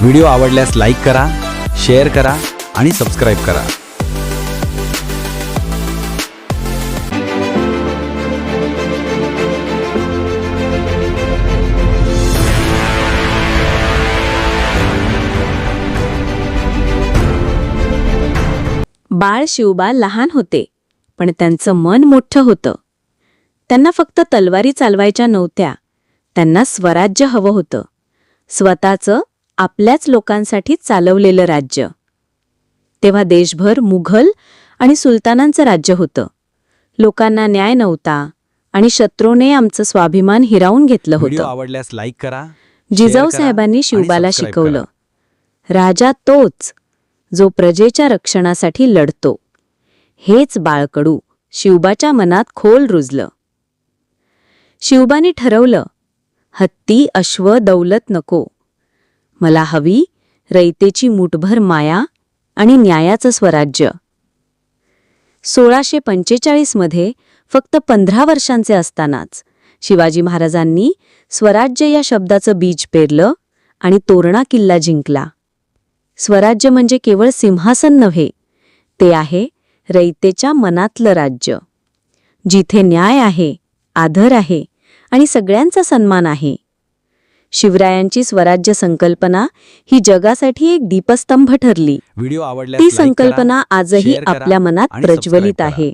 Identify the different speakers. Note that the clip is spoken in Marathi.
Speaker 1: व्हिडिओ आवडल्यास लाईक करा शेअर करा आणि सबस्क्राईब करा.
Speaker 2: बाळ शिवबा लहान होते पण त्यांचं मन मोठं होतं. त्यांना फक्त तलवारी चालवायच्या नव्हत्या त्यांना स्वराज्य हवं होतं. स्वतःचं आपल्याच लोकांसाठी चालवलेलं राज्य. तेव्हा देशभर मुघल आणि सुलतानांचं राज्य होतं. लोकांना न्याय नव्हता आणि शत्रूने आमचं स्वाभिमान हिरावून घेतलं होतं.
Speaker 1: आवडल्यास लाईक करा
Speaker 2: जिजाऊ साहेबांनी शिवबाला शिकवलं. राजा तोच जो प्रजेच्या रक्षणासाठी लढतो. हेच बाळकडू शिवबाच्या मनात खोल रुजलं. शिवबानी ठरवलं हत्ती अश्व दौलत नको. मला हवी रयतेची मुठभर माया आणि न्यायाचं स्वराज्य. सोळाशे पंचेचाळीसमध्ये फक्त पंधरा वर्षांचे असतानाच शिवाजी महाराजांनी स्वराज्य या शब्दाचं बीज पेरलं आणि तोरणा किल्ला जिंकला. स्वराज्य म्हणजे केवळ सिंहासन नव्हे ते आहे रयतेच्या मनातलं राज्य. जिथे न्याय आहे आदर आहे आणि सगळ्यांचा सन्मान आहे. शिवरायांची स्वराज्य संकल्पना ही जगासाठी एक दीपस्तंभ ठरली ती संकल्पना आजही आपल्या मनात प्रज्वलित. आहे